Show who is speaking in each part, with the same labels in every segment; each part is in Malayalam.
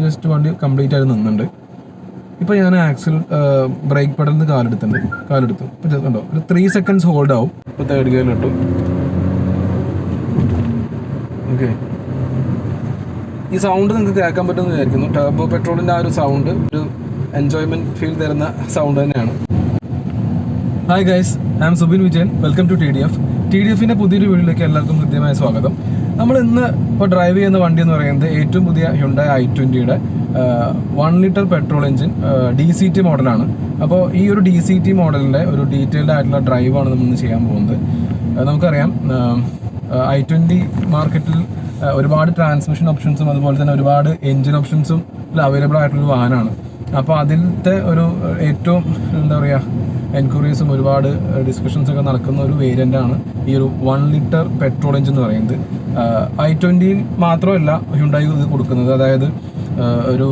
Speaker 1: ഇപ്പോൾ ജസ്റ്റ് വണ്ടി കംപ്ലീറ്റ് ആയിട്ട് നിന്നുണ്ട് ഇപ്പോൾ ഞാൻ ആക്സിൽ ബ്രേക്ക് പെഡലിൽ നിന്ന് കാലെടുത്തിട്ടുണ്ട്. കാലെടുത്തു. ഇപ്പോൾ കണ്ടോ? ഒരു ത്രീ സെക്കൻഡ്സ് ഹോൾഡ് ആവും. ഇപ്പോൾ തേർഡ് ഗിയറിലിട്ടു ഓക്കെ ഈ സൗണ്ട് നിങ്ങൾക്ക് കേൾക്കാൻ പറ്റുമെന്ന് വിചാരിക്കുന്നു. ടർബോ പെട്രോളിന്റെ ആ ഒരു സൗണ്ട് ഒരു എൻജോയ്മെന്റ് ഫീൽ തരുന്ന സൗണ്ട് തന്നെയാണ്. Hi guys I am Subin Vijayan welcome to T D F T D എഫിന്റെ പുതിയൊരു വീഡിയോയിലേക്ക് എല്ലാവർക്കും ഹൃദ്യമായ സ്വാഗതം. നമ്മൾ ഇന്ന് ഇപ്പോൾ ഡ്രൈവ് ചെയ്യുന്ന വണ്ടി എന്ന് പറയുന്നത് ഏറ്റവും പുതിയ Hyundai I ട്വന്റിയുടെ one litre petrol engine D C T മോഡലാണ് അപ്പോൾ ഈ ഒരു ഡി സി ടി മോഡലിന്റെ ഒരു ഡീറ്റെയിൽഡ് ആയിട്ടുള്ള ഡ്രൈവാണ് നമ്മൾ ഇന്ന് ചെയ്യാൻ പോകുന്നത്. നമുക്കറിയാം ഐ ട്വന്റി മാർക്കറ്റിൽ ഒരുപാട് ട്രാൻസ്മിഷൻ ഓപ്ഷൻസും അതുപോലെ തന്നെ ഒരുപാട് എഞ്ചിൻ ഓപ്ഷൻസും അവൈലബിൾ ആയിട്ടുള്ള വാഹനമാണ്. അപ്പോൾ അതിലത്തെ ഒരു ഏറ്റവും എന്താ പറയുക എൻക്വയറീസും ഒരുപാട് ഡിസ്കഷൻസ് ഒക്കെ നടക്കുന്ന ഒരു വേരിയന്റ് ആണ് ഈ ഒരു വൺ ലിറ്റർ പെട്രോൾ എഞ്ചിൻ എന്ന് പറയുന്നത്. ഐ ട്വന്റിയിൽ മാത്രമല്ല ഹ്യുണ്ടായി ഇത് കൊടുക്കുന്നത്. അതായത് ഒരു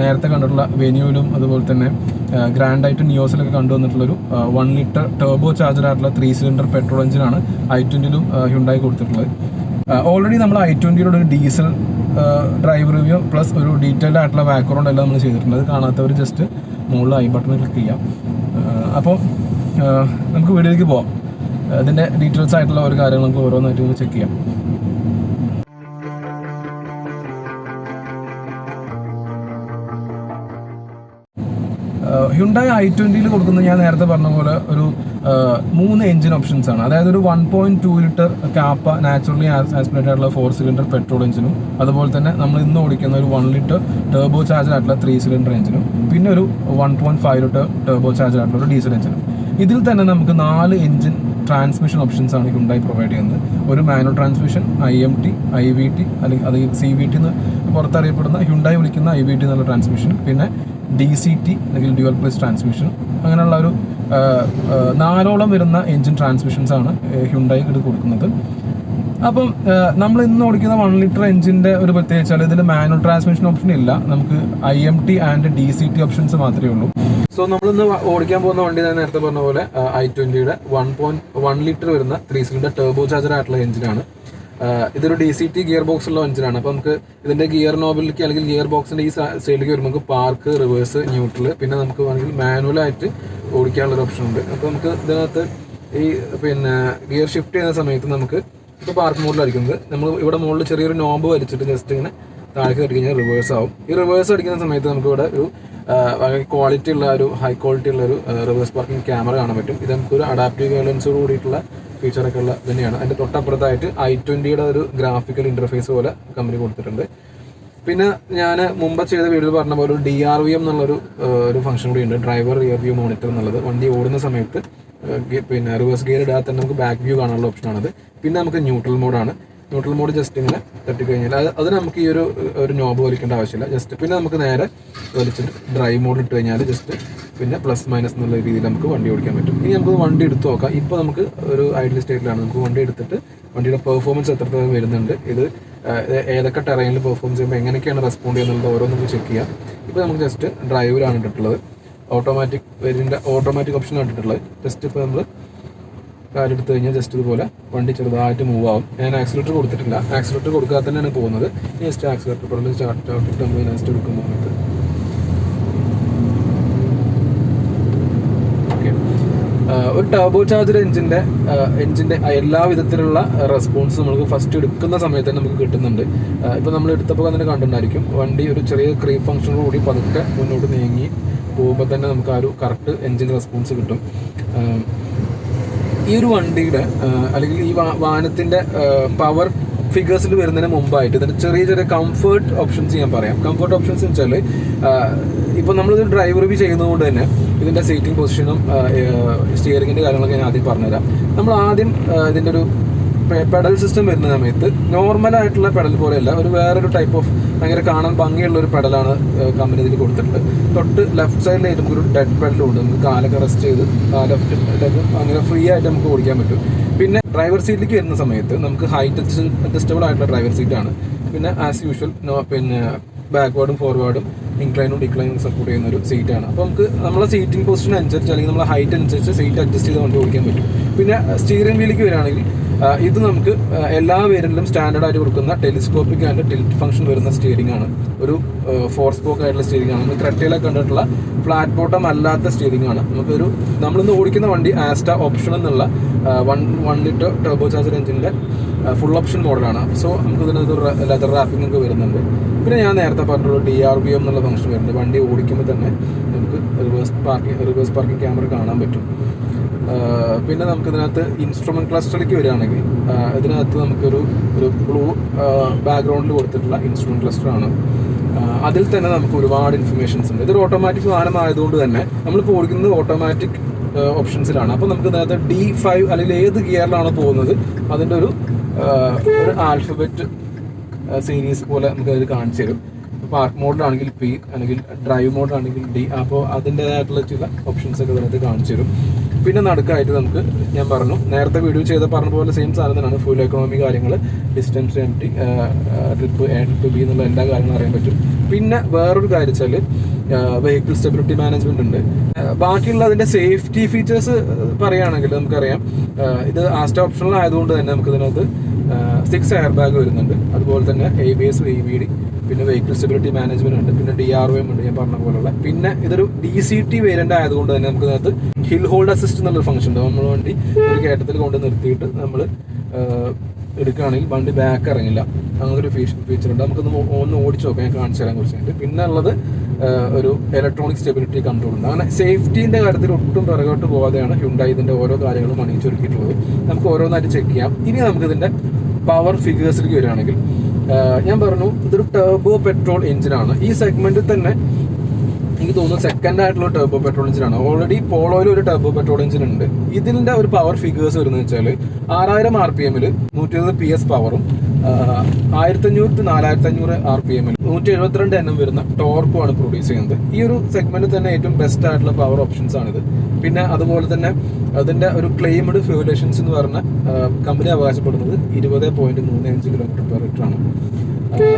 Speaker 1: നേരത്തെ കണ്ടിട്ടുള്ള വെന്യൂലും അതുപോലെ തന്നെ ഗ്രാൻഡ് ആയിട്ട് നിയോസിലൊക്കെ കണ്ടുവന്നിട്ടുള്ളൊരു വൺ ലിറ്റർ ടേബോ ചാർജർ ആയിട്ടുള്ള ത്രീ സിലിണ്ടർ പെട്രോൾ എഞ്ചിനാണ് ഐ ട്വന്റിയിലും ഹ്യുണ്ടായി കൊടുത്തിട്ടുള്ളത്. ഓൾറെഡി നമ്മൾ ഐ ട്വന്റിയുടെ ഒരു ഡീസൽ ഡ്രൈവ് റിവ്യൂ പ്ലസ് ഒരു ഡീറ്റെയിൽഡ് ആയിട്ടുള്ള ബാക്ക്ഗ്രൗണ്ട് എല്ലാം നമ്മൾ ചെയ്തിട്ടുണ്ട്. അത് കാണാത്തവർ ജസ്റ്റ് മുകളിൽ ഐ ബട്ടൺ ക്ലിക്ക് ചെയ്യാം. അപ്പോൾ നമുക്ക് വീഡിയോയിലേക്ക് പോവാം. അതിന്റെ ഡീറ്റെയിൽസ് ആയിട്ടുള്ള ഒരു കാര്യങ്ങൾ നമുക്ക് ഓരോന്നായിട്ട് ചെക്ക് ചെയ്യാം. ഹ്യുണ്ടായി ഐ ട്വന്റിയിൽ കൊടുക്കുന്നത് ഞാൻ നേരത്തെ പറഞ്ഞ പോലെ ഒരു മൂന്ന് എഞ്ചിൻ ഓപ്ഷൻസ് ആണ്. അതായത് ഒരു one point two litre Kappa naturally aspirated ആയിട്ടുള്ള ഫോർ സിലിണ്ടർ പെട്രോൾ എഞ്ചിനും അതുപോലെ തന്നെ നമ്മൾ ഇന്ന് ഓടിക്കുന്ന ഒരു വൺ ലിറ്റർ ടേബോ ചാർജർ ആയിട്ടുള്ള ത്രീ സിലിണ്ടർ എഞ്ചിനും പിന്നെ ഒരു one point five litre turbo charger ആയിട്ടുള്ള ഒരു ഡീസൽ എഞ്ചിനും ഇതിൽ തന്നെ നമുക്ക് നാല് എഞ്ചിൻ ട്രാൻസ്മിഷൻ ഓപ്ഷൻസ് ആണ് ഹ്യുണ്ടായി പ്രൊവൈഡ് ചെയ്യുന്നത്. ഒരു manual transmission I M T I V T അല്ലെങ്കിൽ അത് സി വി ടി എന്ന് പുറത്തറിയപ്പെടുന്ന ഹ്യുണ്ടായി വിളിക്കുന്ന ഐ വി ടി എന്നുള്ള ട്രാൻസ്മിഷൻ പിന്നെ ഡി സി ടി അല്ലെങ്കിൽ ഡ്യുവൽ പ്ലസ് ട്രാൻസ്മിഷൻ അങ്ങനെയുള്ള ഒരു നാലോളം വരുന്ന എഞ്ചിൻ ട്രാൻസ്മിഷൻസ് ആണ് ഹ്യുണ്ടായി ഇത് കൊടുക്കുന്നത്. അപ്പം നമ്മൾ ഇന്ന് ഓടിക്കുന്ന വൺ ലിറ്റർ എഞ്ചിന്റെ ഒരു പ്രത്യേകത ഇതിൽ മാനുവൽ ട്രാൻസ്മിഷൻ ഓപ്ഷൻ ഇല്ല. നമുക്ക് I M T and D C T options മാത്രമേ ഉള്ളൂ. സോ നമ്മൾ ഇന്ന് ഓടിക്കാൻ പോകുന്ന വണ്ടി ഞാൻ നേരത്തെ പറഞ്ഞ പോലെ ഐ ട്വന്റിയുടെ വൺ പോയിന്റ് വൺ ലിറ്റർ വരുന്ന ത്രീ സിലിണ്ടർ ടേർബോ ചാർജർ ആയിട്ടുള്ള എഞ്ചിനാണ് ഇതൊരു D C T gear box ഉള്ള എഞ്ചിനാണ്. അപ്പോൾ നമുക്ക് ഇതിന്റെ ഗിയർ നോബിലേക്ക് അല്ലെങ്കിൽ ഗിയർ ബോക്സിന്റെ ഈ സൈഡിലേക്ക് വരുമ്പോൾ നമുക്ക് പാർക്ക് റിവേഴ്സ് ന്യൂട്രൽ പിന്നെ നമുക്ക് വേണമെങ്കിൽ മാനുവൽ ആയിട്ട് ഓടിക്കാനുള്ള ഓപ്ഷൻ ഉണ്ട്. അപ്പോൾ നമുക്ക് ഇതിനകത്ത് ഈ പിന്നെ ഗിയർ ഷിഫ്റ്റ് ചെയ്യുന്ന സമയത്ത് നമുക്ക് ഇപ്പോൾ പാർക്ക് മോഡിലായിരിക്കുന്നത് നമ്മൾ ഇവിടെ മുകളിൽ ചെറിയൊരു നോബ് വലിച്ചിട്ട് ജസ്റ്റ് ഇങ്ങനെ താഴേക്ക് തട്ടി റിവേഴ്സ് ആവും. ഈ റിവേഴ്സ് അടിക്കുന്ന സമയത്ത് നമുക്ക് ഇവിടെ ഒരു ക്വാളിറ്റി ഉള്ള ഒരു ഹൈ ക്വാളിറ്റി ഉള്ള ഒരു റിവേഴ്സ് പാർക്കിംഗ് ക്യാമറ കാണാൻ പറ്റും. ഇത് നമുക്കൊരു അഡാപ്റ്റീവ് ഗൈഡൻസോട് കൂടിയിട്ടുള്ള ഫീച്ചറൊക്കെ ഉള്ള തന്നെയാണ് അതിന്റെ തൊട്ടപ്പുറത്തായിട്ട് ഐ ട്വന്റിയുടെ ഒരു ഗ്രാഫിക്കൽ ഇന്റർഫേസ് പോലെ കമ്പനി കൊടുത്തിട്ടുണ്ട്. പിന്നെ ഞാൻ മുമ്പ് ചെയ്ത വീഡിയോയിൽ പറഞ്ഞ പോലെ ഒരു ഡി ആർ വി എം എന്നുള്ളൊരു ഒരു ഫംഗ്ഷൻ കൂടി ഉണ്ട്. ഡ്രൈവർ റിയർ വ്യൂ മോണിറ്റർ എന്നുള്ളത്. വണ്ടി ഓടുന്ന സമയത്ത് പിന്നെ റിവേഴ്സ് ഗിയർ ഇടാതെ തന്നെ നമുക്ക് ബാക്ക് വ്യൂ കാണാനുള്ള ഓപ്ഷനാണത് പിന്നെ നമുക്ക് ന്യൂട്രൽ മോഡാണ് ന്യൂട്രൽ മോഡ് ജസ്റ്റ് ഇങ്ങനെ തട്ടിക്കഴിഞ്ഞാൽ അത് അത് നമുക്ക് ഈ ഒരു ഒരു നോബ് വലിക്കേണ്ട ആവശ്യമില്ല. ജസ്റ്റ് പിന്നെ നമുക്ക് നേരെ വലിച്ചിട്ട് ഡ്രൈവ് മോഡ് ഇട്ട് കഴിഞ്ഞാൽ ജസ്റ്റ് പിന്നെ പ്ലസ് മൈനസ് എന്നുള്ള രീതിയിൽ നമുക്ക് വണ്ടി ഓടിക്കാൻ പറ്റും. ഇനി നമുക്ക് വണ്ടി എടുത്ത് നോക്കാം. ഇപ്പോൾ നമുക്ക് ഒരു ഐഡിയൽ സ്റ്റേറ്റിലാണ് നമുക്ക് വണ്ടി എടുത്തിട്ട് വണ്ടിയുടെ പെർഫോമൻസ് എത്രത്തോളം വരുന്നുണ്ട് ഇത് ഏതൊക്കെ ടെറൈനിൽ പെർഫോം ചെയ്യുമ്പോൾ എങ്ങനെയൊക്കെയാണ് റെസ്പോണ്ട് ചെയ്യുന്നത് ഓരോന്നും ചെക്ക് ചെയ്യാം. ഇപ്പോൾ നമുക്ക് ജസ്റ്റ് ഡ്രൈവിലാണ് ഇട്ടിട്ടുള്ളത്. ഓട്ടോമാറ്റിക് വരിന്റെ ഓട്ടോമാറ്റിക് ഓപ്ഷൻ ഇട്ടിട്ടുള്ളത്. ജസ്റ്റ് ഇപ്പോൾ നമ്മൾ കാലെടുത്ത് കഴിഞ്ഞാൽ ജസ്റ്റ് ഇതുപോലെ വണ്ടി ചെറുതായിട്ട് മൂവ് ആവും. ഞാൻ ആക്സിലേറ്റർ കൊടുത്തിട്ടില്ല. ആക്സിലേറ്റർ കൊടുക്കാതെ തന്നെയാണ് പോകുന്നത്. ജസ്റ്റ് ആക്സിലേറ്റർ പറഞ്ഞ് സ്റ്റാർട്ട് ആക്കിയിട്ട് നമ്മൾ നെക്സ്റ്റ് എടുക്കുന്ന സമയത്ത് ഒരു ടർബോ ചാർജർ എഞ്ചിന്റെ എഞ്ചിന്റെ എല്ലാ വിധത്തിലുള്ള റെസ്പോൺസ് നമുക്ക് ഫസ്റ്റ് എടുക്കുന്ന സമയത്ത് തന്നെ നമുക്ക് കിട്ടുന്നുണ്ട്. ഇപ്പൊ നമ്മൾ എടുത്തപ്പോൾ തന്നെ കണ്ടിട്ടുണ്ടായിരിക്കും വണ്ടി ഒരു ചെറിയ ക്രീം ഫംഗ്ഷനോട് കൂടി പതുക്കെ മുന്നോട്ട് നീങ്ങി പോകുമ്പോൾ തന്നെ നമുക്ക് ആ ഒരു കറക്റ്റ് എഞ്ചിൻ റെസ്പോൺസ് കിട്ടും. ഈ ഒരു വണ്ടിയുടെ അല്ലെങ്കിൽ ഈ വാഹനത്തിന്റെ പവർ ഫിഗേഴ്സിൽ വരുന്നതിന് മുമ്പായിട്ട് ഇതിന്റെ ചെറിയ ചെറിയ കംഫേർട്ട് ഓപ്ഷൻസ് ഞാൻ പറയാം. കംഫേർട്ട് ഓപ്ഷൻസ് എന്ന് വെച്ചാൽ ഇപ്പോൾ നമ്മളിത് ഡ്രൈവർ റിവ്യൂ ചെയ്യുന്നതുകൊണ്ട് തന്നെ ഇതിന്റെ സീറ്റിംഗ് പൊസിഷനും സ്റ്റിയറിങ്ങിന്റെ കാര്യങ്ങളൊക്കെ ഞാൻ ആദ്യം പറഞ്ഞുതരാം. നമ്മൾ ആദ്യം ഇതിന്റെ ഒരു പെഡൽ സിസ്റ്റം വരുന്ന സമയത്ത് നോർമലായിട്ടുള്ള പെഡൽ പോലെയല്ല ഒരു വേറൊരു ടൈപ്പ് ഓഫ് ഭയങ്കര കാണാൻ ഭംഗിയുള്ള ഒരു പെഡലാണ് കമ്പനി ഇതിൽ കൊടുത്തിട്ടുള്ളത്. തൊട്ട് ലെഫ്റ്റ് സൈഡിലായിട്ട് നമുക്കൊരു ഡെഡ് പെഡലും ഉണ്ട്. നമുക്ക് കാലൊക്കെ റെസ്റ്റ് ചെയ്ത് ലെഫ്റ്റ് അങ്ങനെ ഫ്രീ ആയിട്ട് നമുക്ക് ഓടിക്കാൻ പറ്റും. പിന്നെ ഡ്രൈവർ സീറ്റിലേക്ക് വരുന്ന സമയത്ത് നമുക്ക് ഹൈറ്റ് അഡ്ജസ്റ്റബിൾ ആയിട്ടുള്ള ഡ്രൈവർ സീറ്റാണ് പിന്നെ ആസ് യൂഷ്വൽ പിന്നെ ബാക്ക്വേർഡും ഫോർവേഡും ഇൻക്ലൈനും ഡിക്ലൈനും സപ്പോർട്ട് ചെയ്യുന്ന ഒരു സീറ്റാണ് അപ്പോൾ നമുക്ക് നമ്മളെ സീറ്റിംഗ് പൊസിഷൻ അനുസരിച്ച് അല്ലെങ്കിൽ നമ്മളെ ഹൈറ്റ് അനുസരിച്ച് സീറ്റ് അഡ്ജസ്റ്റ് ചെയ്ത് കൊണ്ട് ഓടിക്കാൻ പറ്റും. പിന്നെ സ്റ്റിയറിംഗ് വീലിലേക്ക് വരികയാണെങ്കിൽ ഇത് നമുക്ക് എല്ലാ സ്റ്റാൻഡേർഡ് ആയിട്ട് കൊടുക്കുന്ന ടെലിസ്കോപ്പിക് ആൻഡ് ടിൽറ്റ് ഫംഗ്ഷൻ വരുന്ന സ്റ്റിയറിംഗ് ആണ്. ഒരു ഫോർ സ്പോക്ക് ആയിട്ടുള്ള സ്റ്റിയറിംഗ് ആണ്. ക്രെറ്റയിലൊക്കെ കണ്ടിട്ടുള്ള ഫ്ലാറ്റ് ബോട്ടം അല്ലാത്ത സ്റ്റിയറിംഗ് ആണ്. നമുക്കൊരു നമ്മളിന്ന് ഓടിക്കുന്ന വണ്ടി ആസ്റ്റ ഓപ്ഷൻ എന്നുള്ള one one litre turbo charger എഞ്ചിന്റെ ഫുൾ ഓപ്ഷൻ മോഡലാണ് സോ നമുക്ക് ഇതിനകത്ത് ലെതർ റാപ്പിംഗ് ഒക്കെ വരുന്നുണ്ട്. പിന്നെ ഞാൻ നേരത്തെ പറഞ്ഞുള്ള ഡി ആർ ബി എം എന്നുള്ള ഫംഗ്ഷൻ വരുന്നുണ്ട്. വണ്ടി ഓടിക്കുമ്പോൾ തന്നെ നമുക്ക് reverse parking reverse parking camera കാണാൻ പറ്റും. പിന്നെ നമുക്ക് ഇതിനകത്ത് ഇൻസ്ട്രുമെന്റ് ക്ലസ്റ്ററിലേക്ക് വരികയാണെങ്കിൽ ഇതിനകത്ത് നമുക്കൊരു ഒരു ബ്ലൂ ബാക്ക്ഗ്രൗണ്ടിൽ കൊടുത്തിട്ടുള്ള ഇൻസ്ട്രുമെന്റ് ക്ലസ്റ്റർ ആണ്. അതിൽ തന്നെ നമുക്ക് ഒരുപാട് ഇൻഫർമേഷൻസ് ഉണ്ട്. ഇതൊരു ഓട്ടോമാറ്റിക് സാധനം ആയതുകൊണ്ട് തന്നെ നമ്മളിപ്പോൾ ഓടിക്കുന്നത് ഓട്ടോമാറ്റിക് ഓപ്ഷൻസിലാണ് അപ്പോൾ നമുക്ക് ഇതിനകത്ത് ഡി ഫൈവ് അല്ലെങ്കിൽ ഏത് ഗിയറിലാണ് പോകുന്നത് അതിന്റെ ഒരു ഒരു ആൽഫബറ്റ് സീരീസ് പോലെ നമുക്ക് അതിൽ കാണിച്ചു തരും. പാർക്ക് മോഡിലാണെങ്കിൽ പി അല്ലെങ്കിൽ ഡ്രൈവ് മോഡിലാണെങ്കിൽ ഡി അപ്പോൾ അതിന്റെതായിട്ടുള്ള ചില ഓപ്ഷൻസ് ഒക്കെ ഇതിനകത്ത് കാണിച്ചു തരും. പിന്നെ നടുക്കായിട്ട് നമുക്ക് ഞാൻ പറഞ്ഞു. നേരത്തെ വീഡിയോ ചെയ്ത പറഞ്ഞ പോലെ സെയിം സാധനം തന്നെയാണ് ഫുൾ എക്കണോമി കാര്യങ്ങൾ distance M T trip A trip B എന്നുള്ള എല്ലാ കാര്യങ്ങളും അറിയാൻ പറ്റും. പിന്നെ വേറൊരു കാര്യം വെച്ചാൽ വെഹിക്കിൾ സ്റ്റെബിലിറ്റി മാനേജ്മെന്റ് ഉണ്ട്. ബാക്കിയുള്ള അതിന്റെ സേഫ്റ്റി ഫീച്ചേഴ്സ് പറയുകയാണെങ്കിൽ നമുക്കറിയാം. ഇത് ആസ്റ്റ ഓപ്ഷണൽ ആയതുകൊണ്ട് തന്നെ നമുക്ക് ഇതിനകത്ത് സിക്സ് എയർ ബാഗ് വരുന്നുണ്ട്. അതുപോലെ തന്നെ A B S V B D പിന്നെ വെഹിക്കിൾ സെക്യൂരിറ്റി മാനേജ്മെന്റ് ഉണ്ട് പിന്നെ ഡി ആർ എം ഉണ്ട് ഞാൻ പറഞ്ഞ പോലുള്ള പിന്നെ ഇതൊരു ഡി സി ടി വേരിയന്റ് ആയതുകൊണ്ട് തന്നെ നമുക്ക് ഇതിനകത്ത് ഹിൽ ഹോൾഡ് അസിസ്റ്റ് എന്നുള്ളൊരു ഫംഗ്ഷൻ ഉണ്ട്. നമ്മൾ വണ്ടി ഒരു കേട്ടത്തിൽ കൊണ്ട് നിർത്തിയിട്ട് നമ്മൾ എടുക്കുകയാണെങ്കിൽ വണ്ടി ബാക്ക് ഇറങ്ങില്ല. അങ്ങനെ ഒരു ഫീച്ചർ ഫീച്ചർ ഉണ്ട്. നമുക്കൊന്ന് ഒന്ന് ഓടിച്ചു നോക്കാം ഞാൻ കാണിച്ചു തരാൻ കുറച്ച് കഴിഞ്ഞിട്ട്. പിന്നെ ഉള്ളത് ഒരു ഇലക്ട്രോണിക് സ്റ്റെബിലിറ്റി കൺട്രോൾ ഉണ്ട്. അങ്ങനെ സേഫ്റ്റീന്റെ കാര്യത്തിൽ ഒട്ടും പിറകോട്ട് പോകാതെയാണ് ഹ്യുണ്ടായി ഇതിന്റെ ഓരോ കാര്യങ്ങളും അണിയിച്ചൊരുക്കിയിട്ടുള്ളത്. നമുക്ക് ഓരോന്നായിട്ട് ചെക്ക് ചെയ്യാം. ഇനി നമുക്ക് ഇതിന്റെ പവർ ഫിഗേഴ്സിലേക്ക് വരികയാണെങ്കിൽ ഞാൻ പറഞ്ഞു ഇതൊരു ടർബോ പെട്രോൾ എഞ്ചിനാണ് ഈ സെഗ്മെന്റിൽ തന്നെ എനിക്ക് തോന്നുന്നു സെക്കൻഡ് ആയിട്ടുള്ള ടർബോ പെട്രോൾ എഞ്ചിനാണ് ഓൾറെഡി പോളോയിൽ ഒരു ടർബോ പെട്രോൾ എഞ്ചിൻ ഉണ്ട്. ഇതിന്റെ ഒരു പവർ ഫിഗേഴ്സ് വരുന്നത് വെച്ചാൽ ആറായിരം ആർ പി എമ്മിൽ നൂറ്റി ഇരുപത് പി എസ് പവറും ആയിരത്തി അഞ്ഞൂറ് ടു നാലായിരത്തി അഞ്ഞൂറ് ആർ പി എമ്മിൽ നൂറ്റി എഴുപത്തിരണ്ട് എണ്ണം വരുന്ന ടോർക്കുമാണ് പ്രൊഡ്യൂസ് ചെയ്യുന്നത്. ഈ ഒരു സെഗ്മെന്റ് തന്നെ ഏറ്റവും ബെസ്റ്റ് ആയിട്ടുള്ള പവർ ഓപ്ഷൻസ് ആണിത്. പിന്നെ അതുപോലെ തന്നെ അതിന്റെ ഒരു ക്ലെയിംഡ് ഫ്യൂലേഷൻസ് എന്ന് പറഞ്ഞ കമ്പനി അവകാശപ്പെടുന്നത് ഇരുപത് പോയിന്റ് മൂന്ന് അഞ്ച് കിലോമീറ്റർ പെർ ലിറ്റർ ആണ്.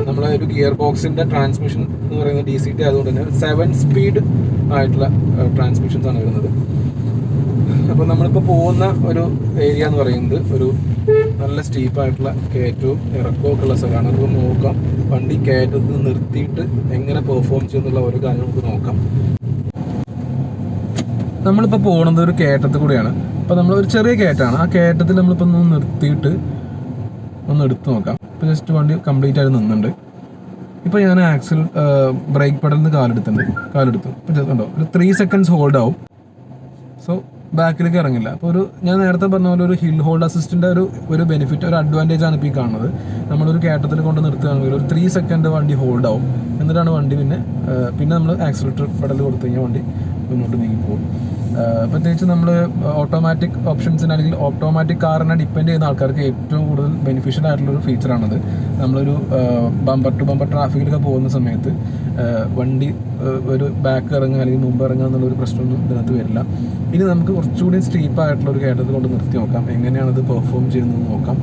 Speaker 1: നമ്മളെ ഒരു ഗിയർ ബോക്സിന്റെ ട്രാൻസ്മിഷൻ എന്ന് പറയുന്ന ഡി സി ടി ആയതുകൊണ്ട് തന്നെ സെവൻ സ്പീഡ് ആയിട്ടുള്ള ട്രാൻസ്മിഷൻസ് ആണ് വരുന്നത്. അപ്പോൾ നമ്മളിപ്പോൾ പോകുന്ന ഒരു ഏരിയ എന്ന് പറയുന്നത് ഒരു നല്ല സ്റ്റീപ്പ് ആയിട്ടുള്ള കയറ്റവും ഇറക്കവും ഒക്കെ ഉള്ള സ്ഥലമാണ്. നമുക്ക് നോക്കാം. വണ്ടി കയറ്റത്ത് നിർത്തിയിട്ട് എങ്ങനെ പെർഫോം ചെയ്യുന്നുള്ള ഓരോ കാര്യം നമുക്ക് നോക്കാം. നമ്മളിപ്പോൾ പോകുന്നത് ഒരു കയറ്റത്തിൽ കൂടെയാണ്. അപ്പോൾ നമ്മൾ ഒരു ചെറിയ കയറ്റമാണ്. ആ കയറ്റത്തിൽ നമ്മളിപ്പോൾ ഒന്ന് നിർത്തിയിട്ട് ഒന്ന് എടുത്തു നോക്കാം. ഇപ്പോൾ ജസ്റ്റ് വണ്ടി കംപ്ലീറ്റ് ആയിട്ട് നിന്നുണ്ട് ഇപ്പോൾ ഞാൻ ആക്സിൽ ബ്രേക്ക് പെഡലിൽ നിന്ന് കാലെടുത്തിട്ടുണ്ട്. കാലെടുത്തു. ഇപ്പോൾ കണ്ടോ? ഒരു ത്രീ സെക്കൻഡ്സ് ഹോൾഡ് ആവും. സോ ബാക്കിലേക്ക് ഇറങ്ങില്ല. അപ്പോൾ ഒരു ഞാൻ നേരത്തെ പറഞ്ഞ പോലെ ഒരു ഹിൽ ഹോൾഡ് അസിസ്റ്റിന്റെ ഒരു ഒരു ബെനിഫിറ്റ് ഒരു അഡ്വാന്റേജ് ആണ് ഇപ്പോൾ ഈ കാണുന്നത്. നമ്മളൊരു കയറ്റത്തിൽ കൊണ്ട് നിർത്തുകയാണെങ്കിൽ ഒരു ത്രീ സെക്കൻഡ് വണ്ടി ഹോൾഡ് ആവും. എന്നിട്ടാണ് വണ്ടി പിന്നെ പിന്നെ നമ്മൾ ആക്സിലേറ്റർ പെടൽ കൊടുത്തു കഴിഞ്ഞാൽ വണ്ടി മുന്നോട്ട് നീങ്ങി പോകും. പ്രത്യേകിച്ച് നമ്മൾ ഓട്ടോമാറ്റിക് ഓപ്ഷൻസിന് അല്ലെങ്കിൽ ഓട്ടോമാറ്റിക് കാറിനെ ഡിപ്പെൻഡ് ചെയ്യുന്ന ആൾക്കാർക്ക് ഏറ്റവും കൂടുതൽ ബെനിഫിഷ്യൽ ആയിട്ടുള്ള ഒരു ഫീച്ചറാണത് നമ്മളൊരു ബമ്പർ ടു ബമ്പർ ട്രാഫിക്കിലൊക്കെ പോകുന്ന സമയത്ത് വണ്ടി ഒരു ബാക്ക് ഇറങ്ങുക അല്ലെങ്കിൽ മുമ്പ് ഇറങ്ങുക എന്നുള്ളൊരു പ്രശ്നമൊന്നും ഇതിനകത്ത് വരില്ല. ഇനി നമുക്ക് കുറച്ചുകൂടി സ്റ്റീപ്പ് ആയിട്ടുള്ള ഒരു കയറ്റത്തിൽ കൊണ്ട് നിർത്തി നോക്കാം. എങ്ങനെയാണ് ഇത് പെർഫോം ചെയ്യുന്നത് നോക്കാം.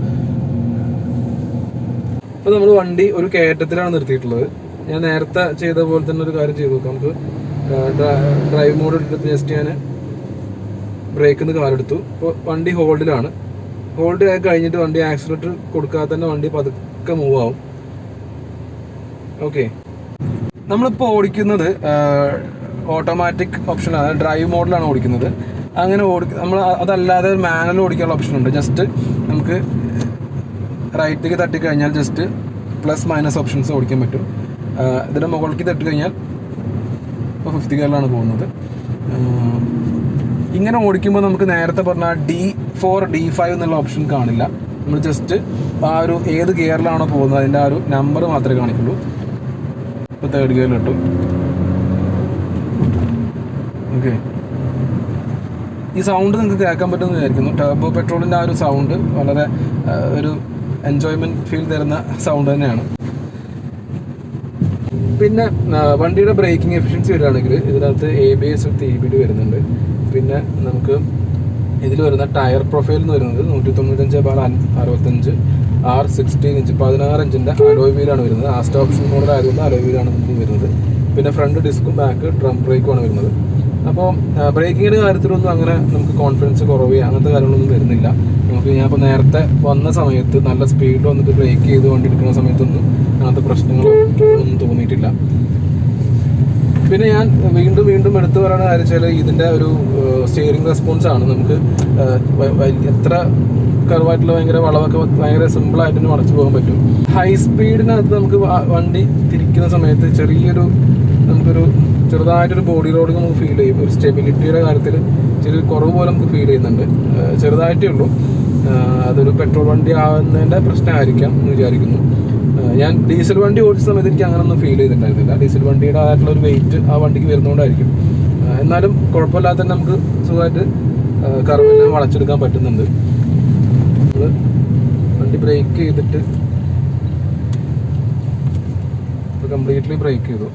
Speaker 1: ഇപ്പോൾ നമ്മൾ വണ്ടി ഒരു കയറ്റത്തിലാണ് നിർത്തിയിട്ടുള്ളത്. ഞാൻ നേരത്തെ ചെയ്ത പോലെ തന്നെ ഒരു കാര്യം ചെയ്തു നോക്കാം. നമുക്ക് ഡ്രൈവ് മോഡ് എടുത്തിട്ട് ജസ്റ്റ് ഞാൻ ബ്രേക്കിൽ നിന്ന് കാലെടുത്തു ഇപ്പോൾ വണ്ടി ഹോൾഡിലാണ്. ഹോൾഡ് ആയി കഴിഞ്ഞിട്ട് വണ്ടി ആക്സിലേറ്റർ കൊടുക്കാതെ തന്നെ വണ്ടി പതുക്കെ മൂവ് ആവും. ഓക്കെ നമ്മളിപ്പോൾ ഓടിക്കുന്നത് ഓട്ടോമാറ്റിക് ഓപ്ഷനാണ് ഡ്രൈവ് മോഡിലാണ് ഓടിക്കുന്നത്. അങ്ങനെ ഓടി നമ്മൾ അതല്ലാതെ മാനുവൽ ഓടിക്കാനുള്ള ഓപ്ഷൻ ഉണ്ട്. ജസ്റ്റ് നമുക്ക് റൈറ്റിലേക്ക് തട്ടിക്കഴിഞ്ഞാൽ ജസ്റ്റ് പ്ലസ് മൈനസ് ഓപ്ഷൻസ് ഓടിക്കാൻ പറ്റും. ഇതിന്റെ മുകളിലേക്ക് തട്ടിക്കഴിഞ്ഞാൽ ഇപ്പോൾ ഫിഫ്ത്ത് ഗിയറിലാണ് പോകുന്നത്. ഇങ്ങനെ ഓടിക്കുമ്പോൾ നമുക്ക് നേരത്തെ പറഞ്ഞ ഡി ഫോർ ഡി ഫൈവ് എന്നുള്ള ഓപ്ഷൻ കാണില്ല. നമ്മൾ ജസ്റ്റ് ആ ഒരു ഏത് ഗിയറിലാണോ പോകുന്നത് അതിന്റെ ആ ഒരു നമ്പർ മാത്രമേ കാണിക്കുള്ളൂ. ഇപ്പോൾ തേർഡ് ഗിയറിൽ കിട്ടും ഓക്കെ ഈ സൗണ്ട് നിങ്ങൾക്ക് കേൾക്കാൻ പറ്റുമെന്ന് വിചാരിക്കുന്നു. ടർബോ പെട്രോളിന്റെ ആ ഒരു സൗണ്ട് വളരെ ഒരു എൻജോയ്മെന്റ് ഫീൽ തരുന്ന സൗണ്ട് തന്നെയാണ്. പിന്നെ വണ്ടിയുടെ ബ്രേക്കിംഗ് എഫിഷ്യൻസി വരികയാണെങ്കിൽ ഇതിനകത്ത് A B S with B D വരുന്നുണ്ട്. പിന്നെ നമുക്ക് ഇതിൽ വരുന്ന ടയർ പ്രൊഫൈൽ എന്ന് വരുന്നത് നൂറ്റി തൊണ്ണൂറ്റഞ്ച് ബാർ അറുപത്തഞ്ച്. ആർ സിക്സ്റ്റീൻ ഇഞ്ച് പതിനാറ് ഇഞ്ചിന്റെ അലോയ് വീലാണ് വരുന്നത്. ആസ്റ്റ ഓപ്ഷൻ മോഡൽ ആയതുകൊണ്ട് അലോയ് വീലാണ് നമുക്ക് വരുന്നത്. പിന്നെ ഫ്രണ്ട് ഡിസ്കും ബാക്ക് ഡ്രം ബ്രേക്കുമാണ് വരുന്നത്. അപ്പോൾ ബ്രേക്കിങ്ങിന്റെ കാര്യത്തിലൊന്നും അങ്ങനെ നമുക്ക് കോൺഫിഡൻസ് കുറവ് അങ്ങനത്തെ കാര്യങ്ങളൊന്നും വരുന്നില്ല. നമുക്ക് ഞാൻ ഇപ്പോൾ നേരത്തെ വന്ന സമയത്ത് നല്ല സ്പീഡ് വന്നിട്ട് ബ്രേക്ക് ചെയ്ത് വണ്ടി എടുക്കുന്ന സമയത്തൊന്നും അങ്ങനത്തെ പ്രശ്നങ്ങളൊന്നും തോന്നിയിട്ടില്ല. പിന്നെ ഞാൻ വീണ്ടും വീണ്ടും എടുത്തു പറയുന്ന കാര്യം വെച്ചാൽ ഇതിന്റെ ഒരു സ്റ്റിയറിംഗ് റെസ്പോൺസ് ആണ്. നമുക്ക് എത്ര കർവായിട്ടുള്ള ഭയങ്കര വളവൊക്കെ ഭയങ്കര സിമ്പിളായിട്ട് തന്നെ മടച്ചു പോകാൻ പറ്റും. ഹൈ സ്പീഡിനകത്ത് നമുക്ക് വണ്ടി തിരിക്കുന്ന സമയത്ത് ചെറിയൊരു നമുക്കൊരു ചെറുതായിട്ടൊരു ബോഡി റോഡിങ് നമുക്ക് ഫീൽ ചെയ്യും. ഒരു സ്റ്റെബിലിറ്റിയുടെ കാര്യത്തിൽ ചെറിയൊരു കുറവ് പോലെ നമുക്ക് ഫീൽ ചെയ്യുന്നുണ്ട്. ചെറുതായിട്ടേ ഉള്ളൂ. അതൊരു പെട്രോൾ വണ്ടി ആവുന്നതിന്റെ പ്രശ്നമായിരിക്കാം എന്ന് വിചാരിക്കുന്നു. ഞാൻ ഡീസൽ വണ്ടി ഓടിച്ച സമയത്ത് എനിക്ക് അങ്ങനൊന്നും ഫീൽ ചെയ്തിട്ടുണ്ടായിരുന്നില്ല. ഡീസൽ വണ്ടിയുടെ ആയിട്ടുള്ള ഒരു വെയിറ്റ് ആ വണ്ടിക്ക് വരുന്നതുകൊണ്ടായിരിക്കും എന്നാലും കുഴപ്പമില്ലാതെ നമുക്ക് സുഖമായിട്ട് കറവെല്ലാം വളച്ചെടുക്കാൻ പറ്റുന്നുണ്ട്. നമ്മൾ വണ്ടി ബ്രേക്ക് ചെയ്തിട്ട് കംപ്ലീറ്റ്ലി ബ്രേക്ക് ചെയ്തു.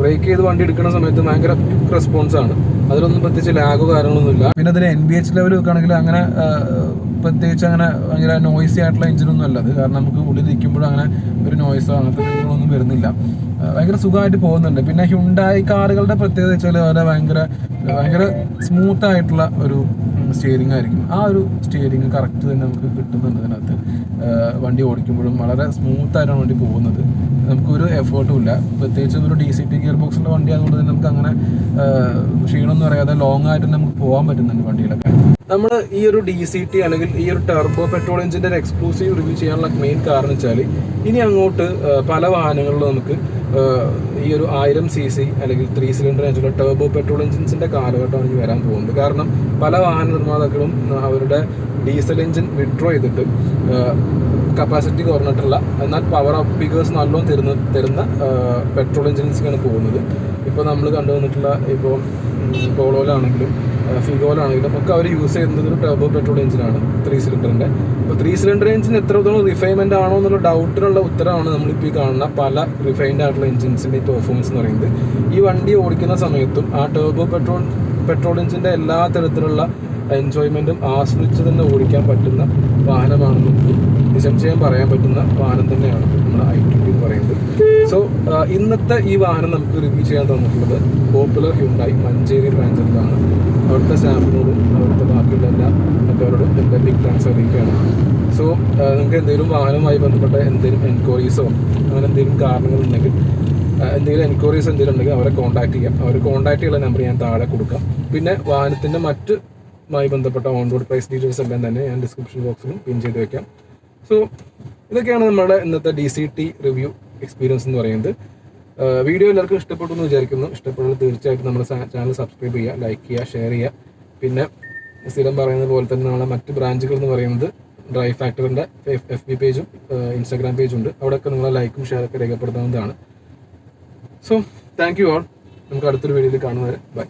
Speaker 1: ബ്രേക്ക് ചെയ്ത് വണ്ടി എടുക്കുന്ന സമയത്ത് ഭയങ്കര ക്വിക്ക് റെസ്പോൺസ് ആണ്. അതിലൊന്നും പ്രത്യേകിച്ച് ലാഗോ കാര്യങ്ങളൊന്നുമില്ല പിന്നെ അതിന് എൻ ബി എച്ച് ലെവൽ വെക്കുകയാണെങ്കിൽ അങ്ങനെ പ്രത്യേകിച്ച് അങ്ങനെ ഭയങ്കര നോയ്സി ആയിട്ടുള്ള എഞ്ചിനൊന്നും അല്ല അത്. കാരണം നമുക്ക് ഉള്ളിൽ ഇരിക്കുമ്പോഴും അങ്ങനെ ഒരു നോയ്സോ അങ്ങനത്തെ കാര്യങ്ങളൊന്നും വരുന്നില്ല. ഭയങ്കര സുഖമായിട്ട് പോകുന്നുണ്ട്. പിന്നെ ഹ്യുണ്ടായി കാറുകളുടെ പ്രത്യേകത വെച്ചാൽ അവരെ ഭയങ്കര ഭയങ്കര സ്മൂത്ത് ആയിട്ടുള്ള ഒരു സ്റ്റിയറിംഗ് ആയിരിക്കും. ആ ഒരു സ്റ്റിയറിംഗ് കറക്റ്റ് തന്നെ നമുക്ക് കിട്ടുന്നുണ്ട് അതിനകത്ത് വണ്ടി ഓടിക്കുമ്പോഴും വളരെ സ്മൂത്ത് ആയിട്ടാണ് വണ്ടി പോകുന്നത്. നമുക്കൊരു എഫേർട്ടും ഇല്ല. പ്രത്യേകിച്ച് ഒരു ഡി സി ടി ഗിയർ ബോക്സിന്റെ വണ്ടി ആയതുകൊണ്ട് തന്നെ നമുക്ക് അങ്ങനെ ക്ഷീണമെന്ന് പറയാതെ ലോങ് ആയിട്ട് നമുക്ക് പോകാൻ പറ്റുന്നുണ്ട് വണ്ടിയിലൊക്കെ. നമ്മൾ ഈ ഒരു ഡി സി ടി അല്ലെങ്കിൽ ഈ ഒരു ടെർബോ പെട്രോൾ എഞ്ചിന്റെ ഒരു എക്സ്ക്ലൂസീവ് റിവ്യൂ ചെയ്യാനുള്ള മെയിൻ കാരണം വെച്ചാൽ ഇനി അങ്ങോട്ട് പല വാഹനങ്ങളിലും നമുക്ക് ഈ ഒരു ആയിരം സി സി അല്ലെങ്കിൽ ത്രീ സിലിണ്ടർ എഞ്ചിനുള്ള ടെർബോ പെട്രോൾ എഞ്ചിൻസിന്റെ കാലഘട്ടമാണ് ഇനി വരാൻ പോകുന്നുണ്ട്. കാരണം പല വാഹന നിർമ്മാതാക്കളും അവരുടെ ഡീസൽ എഞ്ചിൻ വിഡ്രോ ചെയ്തിട്ട് കപ്പാസിറ്റി കുറഞ്ഞിട്ടുള്ള എന്നാൽ പവർ അപ്പ് നല്ലോണം തരുന്ന തരുന്ന പെട്രോൾ എഞ്ചിൻസിലാണ് പോകുന്നത്. ഇപ്പോൾ നമ്മൾ കണ്ടുവന്നിട്ടുള്ള ഇപ്പോൾ പോളോയിലാണെങ്കിലും ഫിഗോയിലാണെങ്കിലും ഒക്കെ അവർ യൂസ് ചെയ്യുന്നത് ഒരു ടർബോ പെട്രോൾ എഞ്ചിനാണ് ത്രീ സിലിണ്ടറിന്റെ അപ്പോൾ ത്രീ സിലിണ്ടർ എഞ്ചിൻ എത്രത്തോളം റിഫൈൻമെന്റ് ആണോ എന്നുള്ള ഡൗട്ടിനുള്ള ഉത്തരമാണ് നമ്മളിപ്പോൾ ഈ കാണുന്ന പല റിഫൈൻഡ് ആയിട്ടുള്ള എഞ്ചിൻസിന്റെ ഈ പെർഫോമൻസ് എന്ന് പറയുന്നത്. ഈ വണ്ടി ഓടിക്കുന്ന സമയത്തും ആ ടർബോ പെട്രോൾ പെട്രോൾ എഞ്ചിന്റെ എല്ലാ തരത്തിലുള്ള എൻജോയ്മെന്റും ആസ്വദിച്ച് തന്നെ ഓടിക്കാൻ പറ്റുന്ന വാഹനമാണെന്ന് നിസ്സംശയം പറയാൻ പറ്റുന്ന വാഹനം തന്നെയാണ് നമ്മുടെ ഐ ട്വന്റി എന്ന് പറയുന്നത്. സോ ഇന്നത്തെ ഈ വാഹനം നമുക്ക് റിവ്യൂ ചെയ്യാൻ തന്നിട്ടുള്ളത് പോപ്പുലർ ഹ്യുണ്ടായി മഞ്ചേരി ബ്രാഞ്ചിലാണ് അവിടുത്തെ സ്റ്റാഫിനോടും അവിടുത്തെ ബാക്കിയുള്ള എല്ലാ മറ്റവരോടും എന്റെ ബിഗ് താങ്ക്സ് അറിയിക്കുകയാണ് സോ നിങ്ങൾക്ക് എന്തെങ്കിലും വാഹനവുമായി ബന്ധപ്പെട്ട എന്തെങ്കിലും എൻക്വയറീസോ അങ്ങനെ എന്തെങ്കിലും കാരണങ്ങളുണ്ടെങ്കിൽ എന്തെങ്കിലും എൻക്വയറീസ് എന്തെങ്കിലും ഉണ്ടെങ്കിൽ അവരെ കോൺടാക്ട് ചെയ്യാം. അവർ കോൺടാക്ട് ചെയ്യുന്ന നമ്പർ ഞാൻ താഴെ കൊടുക്കാം. പിന്നെ വാഹനത്തിന്റെ മറ്റ് മായി ബന്ധപ്പെട്ട ഓൺ റോഡ് പ്രൈസ് ഡീറ്റെയിൽസ് എല്ലാം തന്നെ ഞാൻ ഡിസ്ക്രിപ്ഷൻ ബോക്സിലും പിൻ ചെയ്ത് വെക്കാം. സോ ഇതൊക്കെയാണ് നമ്മുടെ ഇന്നത്തെ D C T review experience എന്ന് പറയുന്നത്. വീഡിയോ എല്ലാവർക്കും ഇഷ്ടപ്പെട്ടു എന്ന് വിചാരിക്കുന്നു. ഇഷ്ടപ്പെടുന്നത് തീർച്ചയായിട്ടും നമ്മുടെ ചാനൽ സബ്സ്ക്രൈബ് ചെയ്യുക ലൈക്ക് ചെയ്യുക ഷെയർ ചെയ്യുക. പിന്നെ സ്ഥിരം പറയുന്നത് പോലെ തന്നെ നമ്മളെ മറ്റ് ബ്രാഞ്ചുകൾ എന്ന് പറയുന്നത് ഡ്രൈ ഫാക്ടറിന്റെ എഫ് ബി പേജും ഇൻസ്റ്റാഗ്രാം പേജും ഉണ്ട്. അവിടെയൊക്കെ നിങ്ങളെ ലൈക്കും ഷെയറൊക്കെ രേഖപ്പെടുത്താവുന്നതാണ്. സോ താങ്ക് യു ആൾ നമുക്ക് അടുത്തൊരു വീഡിയോയിൽ കാണുന്നവരെ ബൈ